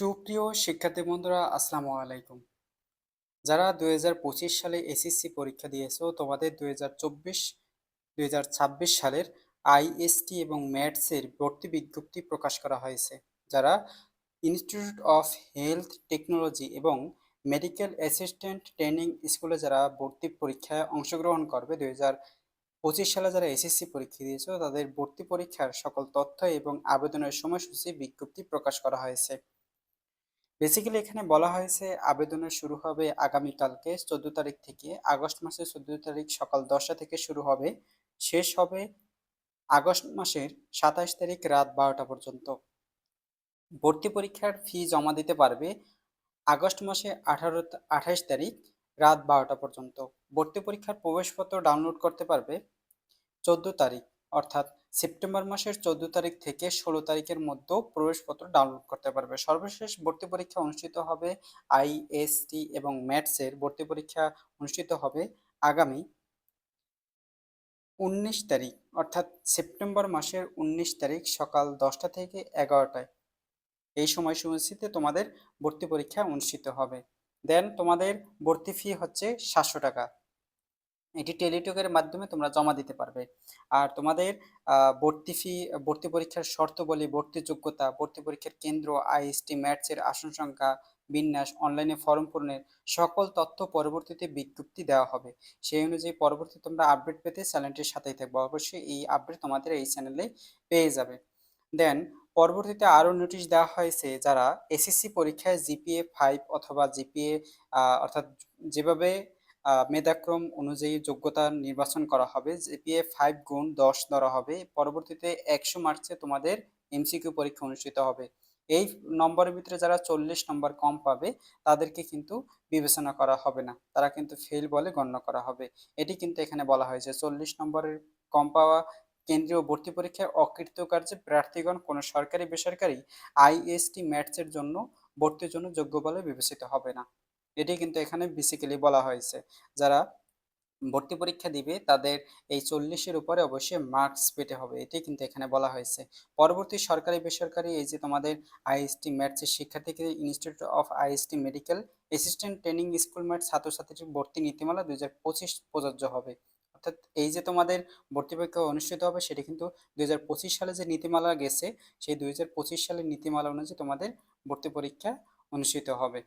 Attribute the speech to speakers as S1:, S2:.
S1: সুপ্রিয় শিক্ষার্থী বন্ধুরা, আসসালামু আলাইকুম। যারা দুই হাজার পঁচিশ সালে এসএসসি পরীক্ষা দিয়েছ, তোমাদের দুই হাজার সালের আইএসটি এবং ম্যাথসের ভর্তি বিজ্ঞপ্তি প্রকাশ করা হয়েছে। যারা ইনস্টিটিউট অফ হেলথ টেকনোলজি এবং মেডিকেল অ্যাসিস্ট্যান্ট ট্রেনিং স্কুলে যারা ভর্তি পরীক্ষায় অংশগ্রহণ করবে, দুই পঁচিশ সালে যারা এসএসসি পরীক্ষা দিয়েছ, তাদের ভর্তি পরীক্ষার সকল তথ্য এবং আবেদনের সময়সূচি বিজ্ঞপ্তি প্রকাশ করা হয়েছে। বেসিক্যালি এখানে বলা হয়েছে আবেদনের শুরু হবে আগামীকালকে, চোদ্দ তারিখ থেকে। আগস্ট মাসের চোদ্দ তারিখ সকাল দশটা থেকে শুরু হবে। শেষ হবে আগস্ট মাসের সাতাশ তারিখ রাত বারোটা পর্যন্ত। ভর্তি পরীক্ষার ফি জমা দিতে পারবে আগস্ট মাসে আঠারো আঠাশ তারিখ রাত বারোটা পর্যন্ত। ভর্তি পরীক্ষার প্রবেশপত্র ডাউনলোড করতে পারবে চোদ্দ তারিখ। অর্থাৎ সেপ্টেম্বর মাসের চোদ্দ তারিখ থেকে ষোলো তারিখের মধ্যেও প্রবেশপত্র ডাউনলোড করতে পারবে। সর্বশেষ ভর্তি পরীক্ষা অনুষ্ঠিত হবে আইএসটি এবং ম্যাথসের ভর্তি পরীক্ষা অনুষ্ঠিত হবে আগামী উনিশ তারিখ, অর্থাৎ সেপ্টেম্বর মাসের উনিশ তারিখ সকাল দশটা থেকে এগারোটায়। এই সময় সময়সূচিতে তোমাদের ভর্তি পরীক্ষা অনুষ্ঠিত হবে। দেন তোমাদের ভর্তি ফি হচ্ছে সাতশো টাকা। এটি টেলিটকের মাধ্যমে তোমরা জমা দিতে পারবে। আর তোমাদের ভর্তি ফি ভর্তি পরীক্ষার শর্ত বলি, ভর্তি যোগ্যতা, ভর্তি পরীক্ষার কেন্দ্র আইএসটি ম্যাটসের আসন সংখ্যা, বিন্যাস অনলাইনে ফর্ম পূরণের সকল তথ্য পরবর্তীতে বিজ্ঞপ্তি দেওয়া হবে। সেই অনুযায়ী পরবর্তী তোমরা আপডেট পেতে চ্যানেলটির সাথেই থাকবে। অবশ্যই এই আপডেট তোমাদের এই চ্যানেলে পেয়ে যাবে। দেন পরবর্তীতে আরও নোটিশ দেওয়া হয়েছে যারা এসএসসি পরীক্ষায় জিপিএ ফাইভ অথবা জিপিএ অর্থাৎ যেভাবে মেধাক্রম অনুযায়ী যোগ্যতা নির্বাচন করা হবে। জিপিএ ফাইভ গুণ দশ ধরা হবে। পরবর্তীতে একশো মার্চে তোমাদের এমসিকিউ পরীক্ষা অনুষ্ঠিত হবে। এই নম্বরের ভিতরে যারা চল্লিশ নম্বর কম পাবে, তাদেরকে কিন্তু বিবেচনা করা হবে না। তারা কিন্তু ফেল বলে গণ্য করা হবে। এটি কিন্তু এখানে বলা হয়েছে। চল্লিশ নম্বরের কম পাওয়া কেন্দ্রীয় ভর্তি পরীক্ষায় অকৃতকার্যে প্রার্থীগণ কোনো সরকারি বেসরকারি আইএসটি ম্যাথসের জন্য ভর্তির জন্য যোগ্য বলে বিবেচিত হবে না। এটি কিন্তু এখানে বেসিক্যালি বলা হয়েছে। যারা ভর্তি পরীক্ষা দিবে, তাদের এই চল্লিশের উপরে অবশ্যই মার্কস পেতে হবে। এটি কিন্তু এখানে বলা হয়েছে। পরবর্তী সরকারি, বেসরকারি এই যে তোমাদের আইএসটি ম্যাথসের শিক্ষার্থীকে institute of IST medical assistant training school MAT ছাত্রছাত্রীর ভর্তি নীতিমালা দুই হাজার পঁচিশ প্রযোজ্য হবে। অর্থাৎ এই যে তোমাদের ভর্তি পরীক্ষা অনুষ্ঠিত হবে, সেটি কিন্তু দুই হাজার পঁচিশ সালে যে নীতিমালা গেছে, সেই দুই হাজার পঁচিশ সালের নীতিমালা অনুযায়ী তোমাদের ভর্তি পরীক্ষা অনুষ্ঠিত হবে।